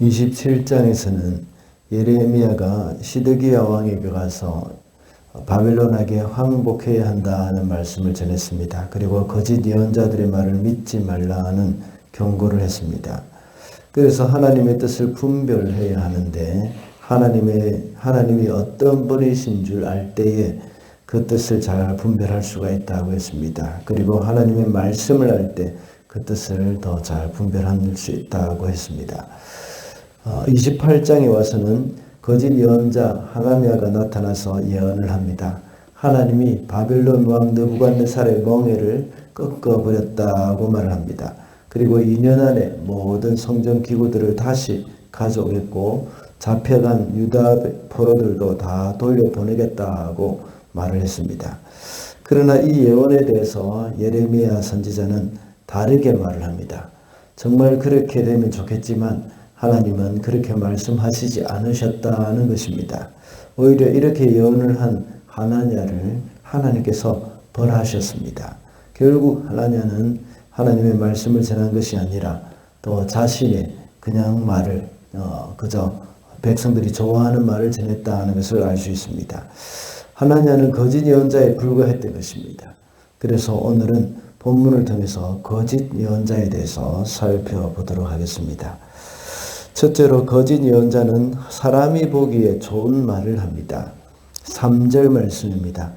27장에서는 예레미야가 시드기야 왕에게 가서 바벨론에게 항복해야 한다는 말씀을 전했습니다. 그리고 거짓 예언자들의 말을 믿지 말라는 경고를 했습니다. 그래서 하나님의 뜻을 분별해야 하는데 하나님의 하나님이 어떤 분이신 줄 알 때에 그 뜻을 잘 분별할 수가 있다고 했습니다. 그리고 하나님의 말씀을 알때그 뜻을 더 잘 분별할 수 있다고 했습니다. 28장에 어, 와서는 거짓 예언자 하나미아가 나타나서 예언을 합니다. 하나님이 바벨론 왕 느부갓네살의 멍에를 꺾어 버렸다고 말을 합니다. 그리고 2년 안에 모든 성전 기구들을 다시 가져오겠고 잡혀간 유다 포로들도 다 돌려보내겠다고 말을 했습니다. 그러나 이 예언에 대해서 예레미야 선지자는 다르게 말을 합니다. 정말 그렇게 되면 좋겠지만 하나님은 그렇게 말씀하시지 않으셨다는 것입니다. 오히려 이렇게 예언을 한 하나냐를 하나님께서 벌하셨습니다. 결국 하나냐는 하나님의 말씀을 전한 것이 아니라 또 자신의 그냥 말을 어, 그저 백성들이 좋아하는 말을 전했다는 것을 알 수 있습니다. 하나냐는 거짓 예언자에 불과했던 것입니다. 그래서 오늘은 본문을 통해서 거짓 예언자에 대해서 살펴보도록 하겠습니다. 첫째로 거짓 예언자는 사람이 보기에 좋은 말을 합니다. 3절 말씀입니다.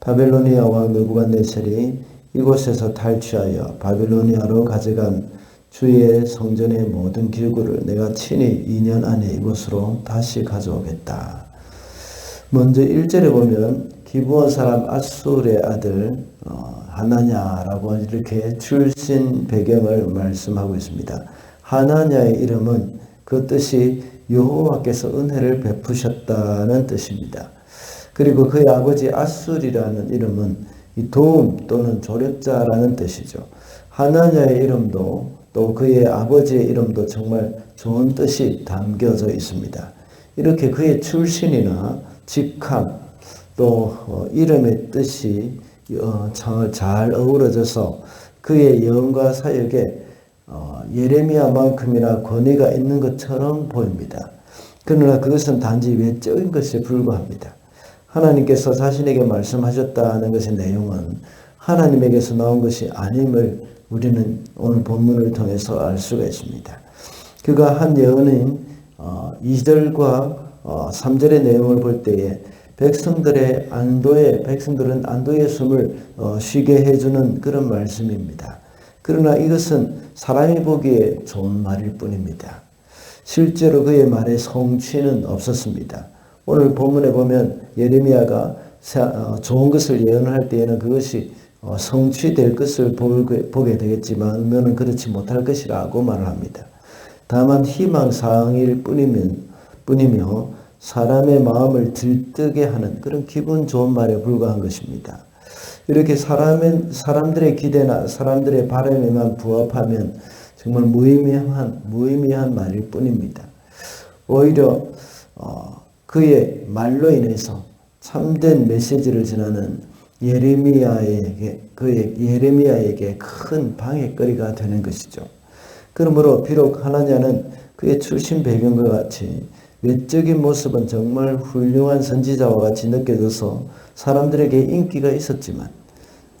바벨로니아 왕 느부갓네살이 이곳에서 탈취하여 바벨로니아로 가져간 주의 성전의 모든 기구를 내가 친히 2년 안에 이곳으로 다시 가져오겠다. 먼저 1절에 보면 기부원 사람 아술의 아들 어, 하나냐라고 이렇게 출신 배경을 말씀하고 있습니다. 하나냐의 이름은 그 뜻이 여호와께서 은혜를 베푸셨다는 뜻입니다. 그리고 그의 아버지 아술이라는 이름은 도움 또는 조력자라는 뜻이죠. 하나냐의 이름도 또 그의 아버지의 이름도 정말 좋은 뜻이 담겨져 있습니다. 이렇게 그의 출신이나 직함 또 어, 이름의 뜻이 어, 잘 어우러져서 그의 예언과 사역에 어, 예레미야만큼이나 권위가 있는 것처럼 보입니다. 그러나 그것은 단지 외적인 것에 불과합니다. 하나님께서 자신에게 말씀하셨다는 것의 내용은 하나님에게서 나온 것이 아님을 우리는 오늘 본문을 통해서 알 수가 있습니다. 그가 한 예언인 2절과 3절의 내용을 볼 때에 백성들의 안도에 백성들은 안도의 숨을 어, 쉬게 해주는 그런 말씀입니다. 그러나 이것은 사람이 보기에 좋은 말일 뿐입니다. 실제로 그의 말에 성취는 없었습니다. 오늘 본문에 보면 예레미야가 어, 좋은 것을 예언할 때에는 그것이 어, 성취될 것을 보게 되겠지만 너는 그렇지 못할 것이라고 말을 합니다. 다만 희망사항일 뿐이며 사람의 마음을 들뜨게 하는 그런 기분 좋은 말에 불과한 것입니다. 이렇게 사람의, 사람들의 기대나 사람들의 바람에만 부합하면 정말 무의미한, 무의미한 말일 뿐입니다. 오히려, 어, 그의 말로 인해서 참된 메시지를 전하는 예레미야에게, 그의 예레미야에게 큰 방해거리가 되는 것이죠. 그러므로 비록 하나냐는 그의 출신 배경과 같이 외적인 모습은 정말 훌륭한 선지자와 같이 느껴져서 사람들에게 인기가 있었지만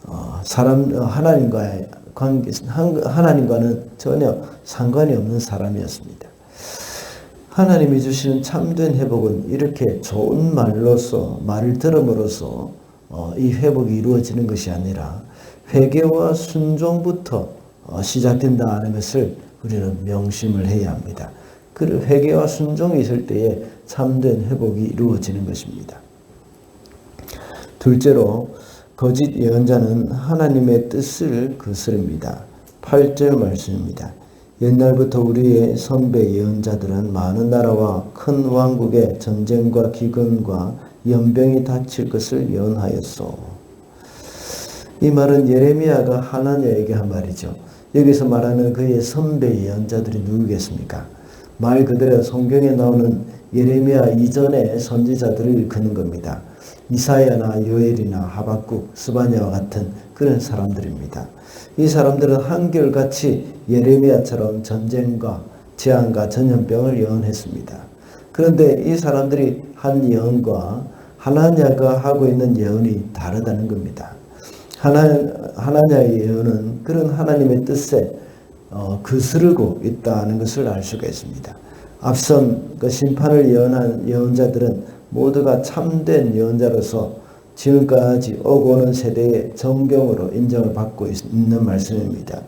어, 사람 하나님과의 관계 하나님과는 전혀 상관이 없는 사람이었습니다. 하나님이 주시는 참된 회복은 이렇게 좋은 말로서 말을 들음으로써 어, 이 회복이 이루어지는 것이 아니라 회개와 순종부터 어, 시작된다는 것을 우리는 명심을 해야 합니다. 그 회개와 순종이 있을 때에 참된 회복이 이루어지는 것입니다. 둘째로 거짓 예언자는 하나님의 뜻을 거스릅니다. 8절 말씀입니다. 옛날부터 우리의 선배 예언자들은 많은 나라와 큰 왕국의 전쟁과 기근과 연병이 닥칠 것을 예언하였소. 이 말은 예레미야가 하나님에게 한 말이죠. 여기서 말하는 그의 선배 예언자들이 누구겠습니까? 말 그대로 성경에 나오는 예레미야 이전의 선지자들을 일컫는 겁니다. 이사야나 요엘이나 하박국, 스바냐와 같은 그런 사람들입니다. 이 사람들은 한결같이 예레미야처럼 전쟁과 재앙과 전염병을 예언했습니다. 그런데 이 사람들이 한 예언과 하나냐가 하고 있는 예언이 다르다는 겁니다. 하나, 하나냐의 예언은 그런 하나님의 뜻에 어, 그스르고 있다는 것을 알 수가 있습니다. 앞선 그 심판을 예언한 예언자들은 모두가 참된 예언자로서 지금까지 오고 오는 세대의 정경으로 인정을 받고 있는 말씀입니다.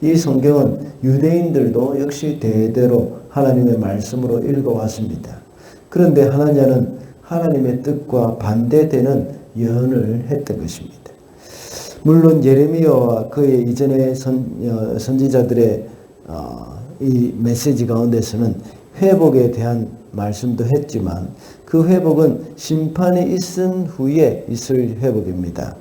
이 성경은 유대인들도 역시 대대로 하나님의 말씀으로 읽어왔습니다. 그런데 하나냐는 하나님의 뜻과 반대되는 예언을 했던 것입니다. 물론 예레미야와 그의 이전의 선, 어, 선지자들의 어, 이 메시지 가운데서는 회복에 대한 말씀도 했지만 그 회복은 심판이 있은 후에 있을 회복입니다.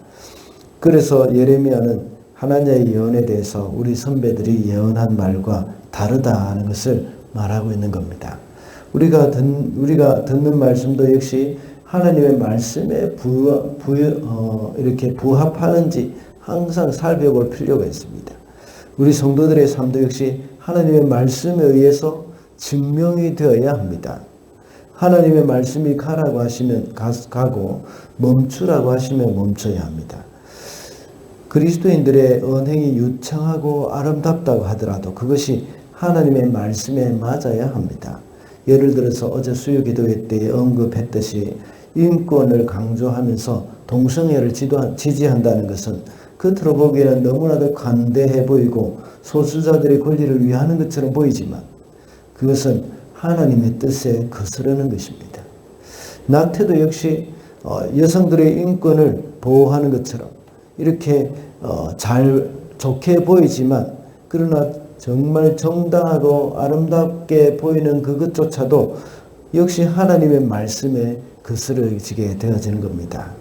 그래서 예레미야는 하나님의 예언에 대해서 우리 선배들이 예언한 말과 다르다는 것을 말하고 있는 겁니다. 우리가 듣, 우리가 듣는 말씀도 역시 하나님의 말씀에 부, 부, 어, 이렇게 부합하는지 항상 살펴볼 필요가 있습니다. 우리 성도들의 삶도 역시 하나님의 말씀에 의해서 증명이 되어야 합니다. 하나님의 말씀이 가라고 하시면 가, 고 멈추라고 하시면 멈춰야 합니다. 그리스도인들의 언행이 유창하고 아름답다고 하더라도 그것이 하나님의 말씀에 맞아야 합니다. 예를 들어서 어제 수요 기도회 때 언급했듯이 인권을 강조하면서 동성애를 지지한다는 것은 겉으로 보기에는 너무나도 관대해 보이고 소수자들의 권리를 위하는 것처럼 보이지만 그것은 하나님의 뜻에 거스르는 것입니다. 낙태도 역시 어, 여성들의 인권을 보호하는 것처럼 이렇게 어, 잘 좋게 보이지만 그러나 정말 정당하고 아름답게 보이는 그것조차도 역시 하나님의 말씀에 거스러지게 되어지는 겁니다.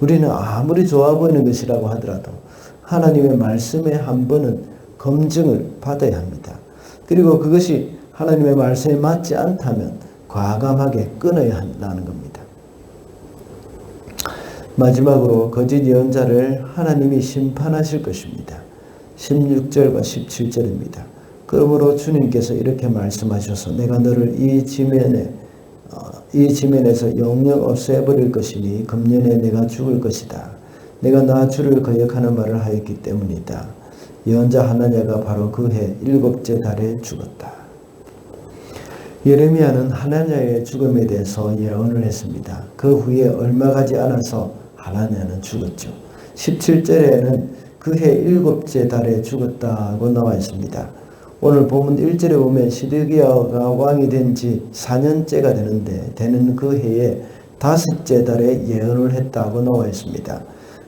우리는 아무리 좋아 보이는 것이라고 하더라도 하나님의 말씀에 한 번은 검증을 받아야 합니다. 그리고 그것이 하나님의 말씀에 맞지 않다면 과감하게 끊어야 한다는 겁니다. 마지막으로 거짓 예언자를 하나님이 심판하실 것입니다. 16절과 17절입니다. 그러므로 주님께서 이렇게 말씀하셔서 내가 너를 이 지면에 어, 이 지면에서 영영 없애버릴 것이니 금년에 내가 죽을 것이다. 내가 나 주를 거역하는 말을 하였기 때문이다. 예언자 하나냐가 바로 그 해 일곱째 달에 죽었다. 예레미야는 하나냐의 죽음에 대해서 예언을 했습니다. 그 후에 얼마 가지 않아서 하나냐는 죽었죠. 17절에는 그 해 일곱째 달에 죽었다고 나와 있습니다. 오늘 본문 1절에 보면 시드기야가 왕이 된 지 4년째가 되는데 되는 그 해에 다섯째 달에 예언을 했다고 나와 있습니다.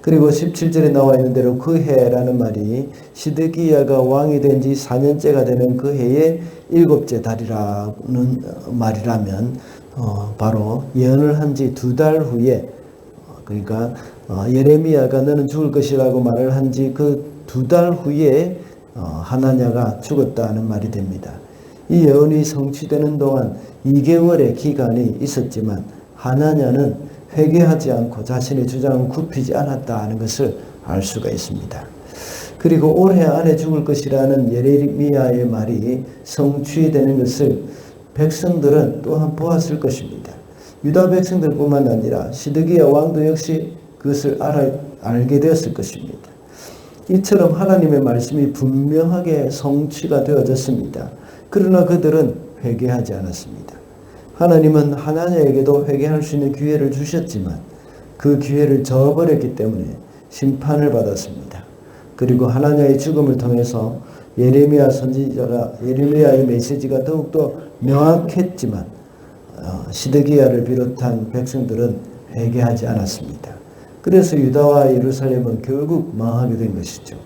그리고 17절에 나와 있는 대로 그 해라는 말이 시드기야가 왕이 된 지 4년째가 되는 그 해의 일곱째 달이라는 말이라면 어, 바로 예언을 한 지 두 달 후에 어, 그러니까 어, 예레미야가 너는 죽을 것이라고 말을 한 지 그 두 달 후에 어, 하나냐가 죽었다는 말이 됩니다. 이 예언이 성취되는 동안 2개월의 기간이 있었지만 하나냐는 회개하지 않고 자신의 주장을 굽히지 않았다는 것을 알 수가 있습니다. 그리고 올해 안에 죽을 것이라는 예레미야의 말이 성취되는 것을 백성들은 또한 보았을 것입니다. 유다 백성들뿐만 아니라 시드기야 왕도 역시 그것을 알아, 알게 되었을 것입니다. 이처럼 하나님의 말씀이 분명하게 성취가 되어졌습니다. 그러나 그들은 회개하지 않았습니다. 하나님은 하나님에게도 회개할 수 있는 기회를 주셨지만 그 기회를 저버렸기 때문에 심판을 받았습니다. 그리고 하나님의 죽음을 통해서 예레미야 선지자가 예레미야의 메시지가 더욱더 명확했지만 어, 시드기야를 비롯한 백성들은 회개하지 않았습니다. 그래서 유다와 예루살렘은 결국 망하게 된 것이죠.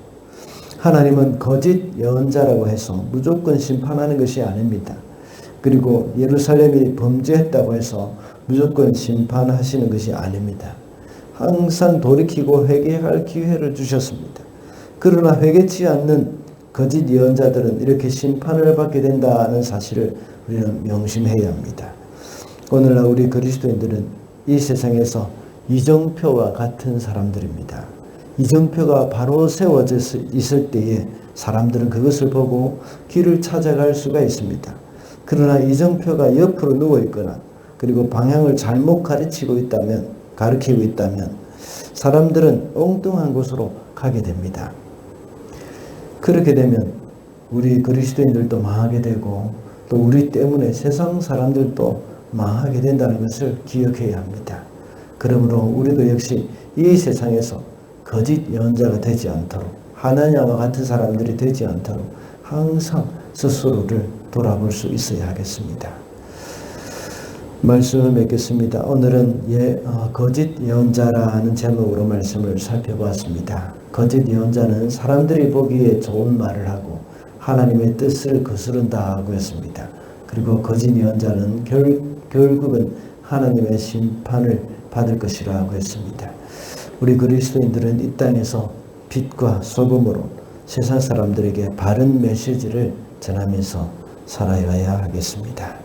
하나님은 거짓 예언자라고 해서 무조건 심판하는 것이 아닙니다. 그리고 예루살렘이 범죄했다고 해서 무조건 심판하시는 것이 아닙니다. 항상 돌이키고 회개할 기회를 주셨습니다. 그러나 회개치 않는 거짓 예언자들은 이렇게 심판을 받게 된다는 사실을 우리는 명심해야 합니다. 오늘날 우리 그리스도인들은 이 세상에서 이정표와 같은 사람들입니다. 이정표가 바로 세워져 있을 때에 사람들은 그것을 보고 길을 찾아갈 수가 있습니다. 그러나 이정표가 옆으로 누워 있거나 그리고 방향을 잘못 가르치고 있다면 가르치고 있다면 사람들은 엉뚱한 곳으로 가게 됩니다. 그렇게 되면 우리 그리스도인들도 망하게 되고 또 우리 때문에 세상 사람들도 망하게 된다는 것을 기억해야 합니다. 그러므로 우리도 역시 이 세상에서 거짓 예언자가 되지 않도록 하나님과 같은 사람들이 되지 않도록 항상 스스로를 돌아볼 수 있어야 하겠습니다. 말씀을 맺겠습니다. 오늘은 예, 어, 거짓 예언자라는 제목으로 말씀을 살펴보았습니다. 거짓 예언자는 사람들이 보기에 좋은 말을 하고 하나님의 뜻을 거스른다고 했습니다. 그리고 거짓 예언자는 결, 결국은 하나님의 심판을 받을 것이라고 했습니다. 우리 그리스도인들은 이 땅에서 빛과 소금으로 세상 사람들에게 바른 메시지를 전하면서 살아야 하겠습니다.